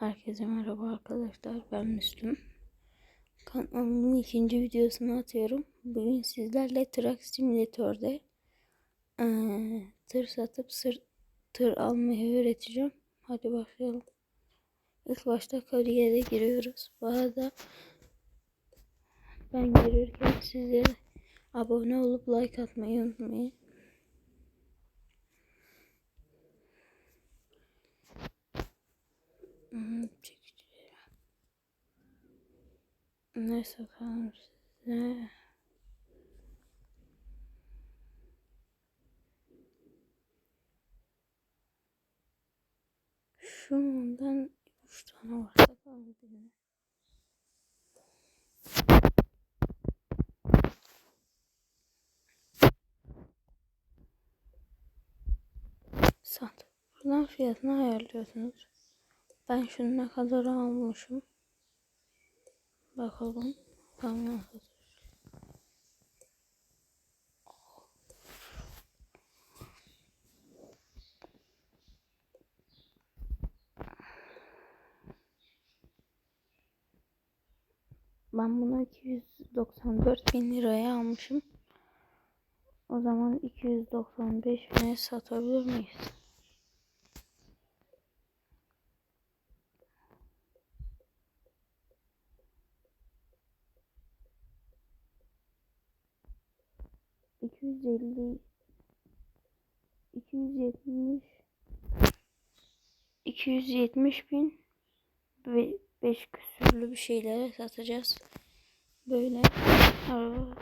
Herkese merhaba arkadaşlar. Ben Müslüm. Kanalımın ikinci videosunu atıyorum. Bugün sizlerle Truck Simulator'da eee, tır satıp sır, tır almayı öğreteceğim. Hadi başlayalım. İlk başta kariyere giriyoruz. Bu arada ben girirken size abone olup like atmayı unutmayın. Hmm, çekici. Ne sakalım size? Şu andan üç tane var sakalım birine. Buradan fiyatını ayarlıyorsunuz. Ben şunu ne kadar almışım. Bakalım. Kamyon. Ben bunu 294 bin liraya almışım. O zaman 295 bine satabilir miyiz? İki yüz elli iki yüz yetmiş iki yüz yetmiş bin ve beş küsürlü bir şeylere satacağız. Böyle araba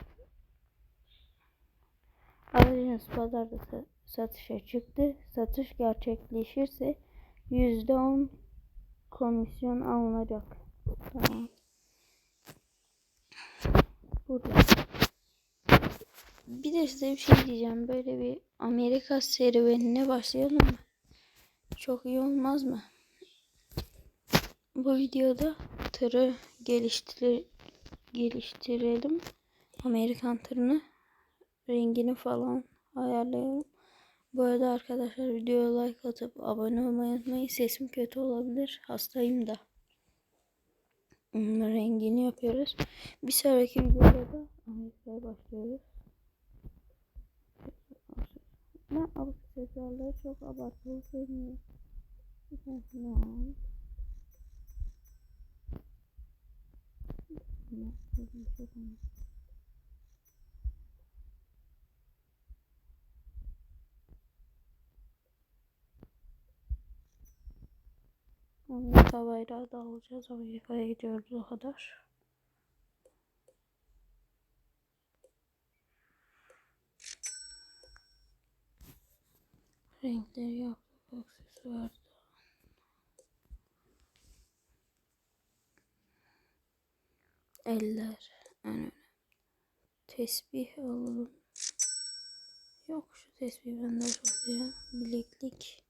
aracınız pazarda sa- satışa çıktı. Satış gerçekleşirse yüzde on komisyon alınacak. Tamam. Burada. Bir de size bir şey diyeceğim. Böyle bir Amerika serüvenine başlayalım mı? Çok iyi olmaz mı? Bu videoda tırı geliştir geliştirelim. Amerikan tırını rengini falan ayarlayalım. Bu arada arkadaşlar videoya like atıp abone olmayı unutmayın. Sesim kötü olabilir. Hastayım da. Rengini yapıyoruz. Bir sonraki videoda da Amerika'ya başlıyoruz. Ben aksesuarları çok abartılı sevmiyorum. Bir tanesini. Bunlar tabii çok önemli. Amerika bayrağı da alacağız. Amerika'ya gidiyoruz o kadar. Renkleri yaptık aksesuar da. Eller en önemli. Tesbih alalım. Yok şu tesbih bende ya. Bileklik.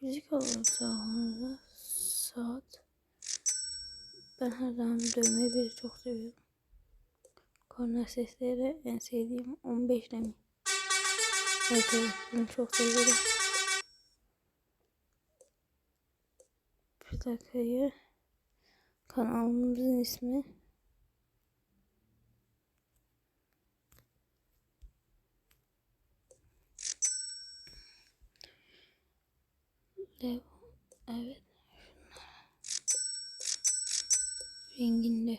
Yüzük alalım sağlığınıza. Saat. Ben her zaman dövmeyi çok seviyorum. Korna sesleri en sevdiğim 15 mi? Evet evet bunu çok seviyorum. Plakayı kanalımızın ismi. Lev evet. Renginde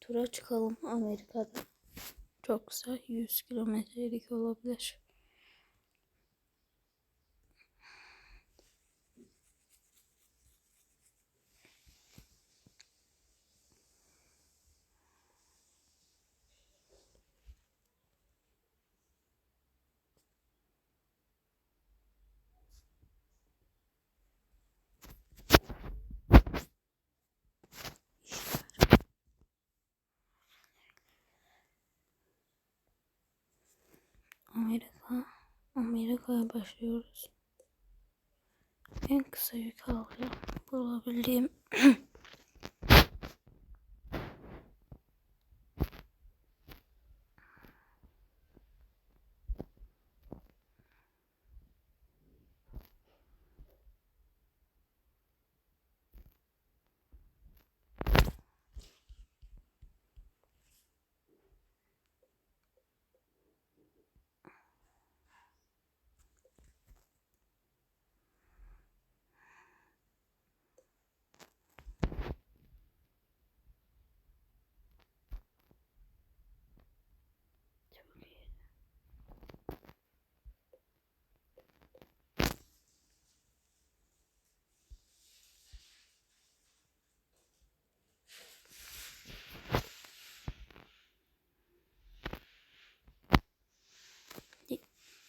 Tura çıkalım Amerika'da. Çok kısa 100 kilometrelik olabilir. Amerika'ya başlıyoruz. En kısa yük alacağım. Bulabildiğim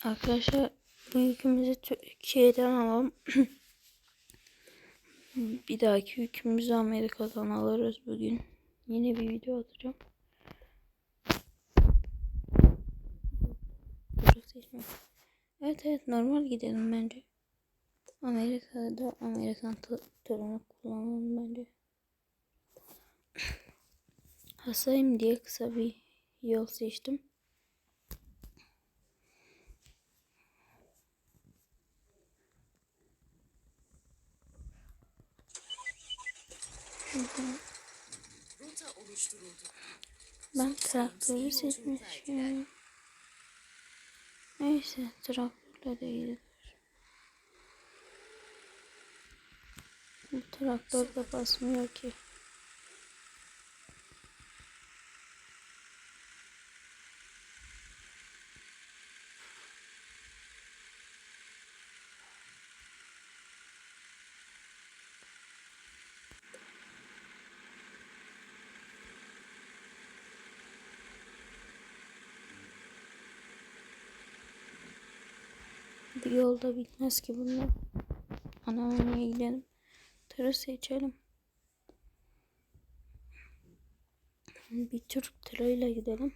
Arkadaşlar bu yükümüzü Türkiye'den alalım. bir dahaki yükümüzü Amerika'dan alırız bugün. Yine bir video atacağım. Evet evet normal gidelim bence. Amerika'da Amerikan tırını kullanalım bence. Hastayım diye kısa bir yol seçtim. Rota oluşturuldu. Ben traktörü seçmişim. Neyse traktörle de gidilir. Bu traktör de basmıyor ki. Yolda bitmez ki bunlar. Anamaya gidelim. Tırı seçelim. Bir Türk tırıyla gidelim.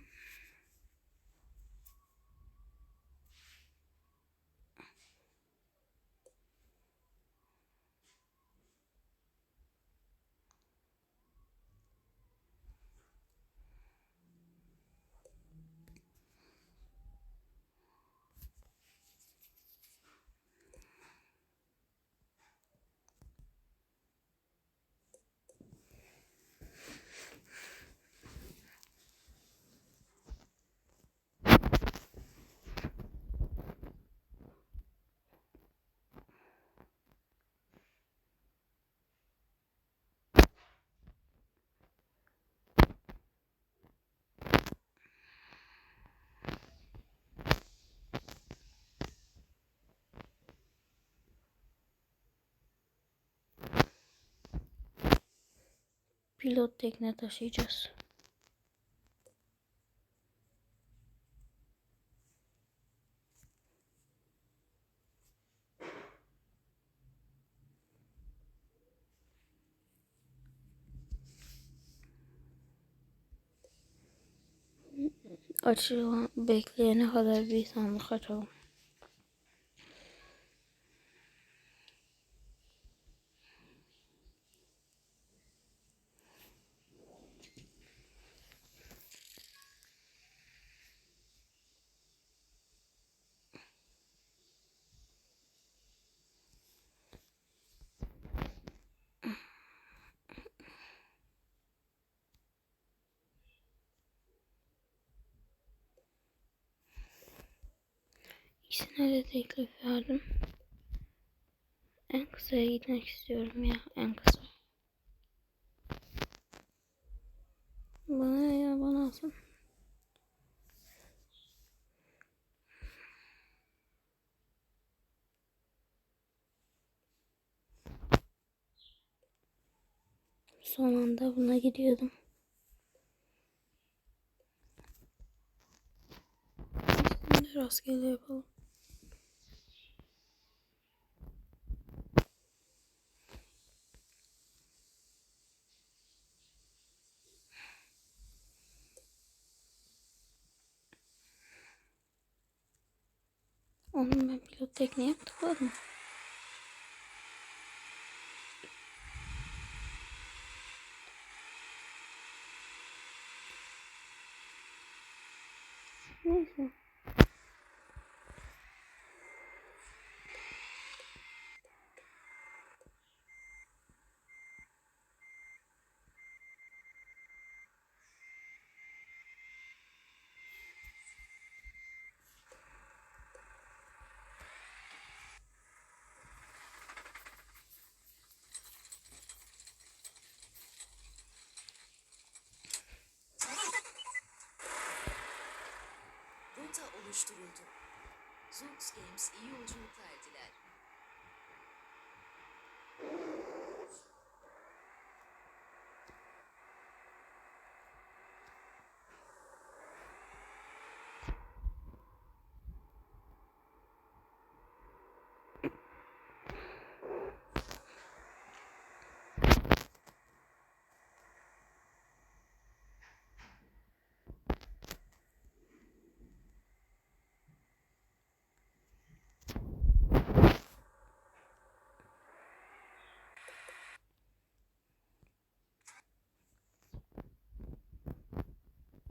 Pilot tekne taşıyacağız. Açılan bekleyene kadar bir sandık açalım. İkisine de teklif verdim. En kısaya gitmek istiyorum ya. En kısa. Bana ya bana alsın. Son anda buna gidiyordum. Rastgele yapalım. Onun ben pilot tekniği tıkladım. Neyse. Oluşturuldu. Zoox Games iyi yolculuklar diler.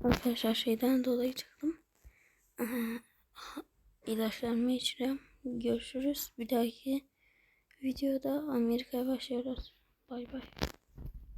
Arkadaşlar şeyden dolayı çıktım. İlaçlarımı içiriyorum. Görüşürüz. Bir dahaki videoda Amerika'ya başlıyoruz. Bay bay.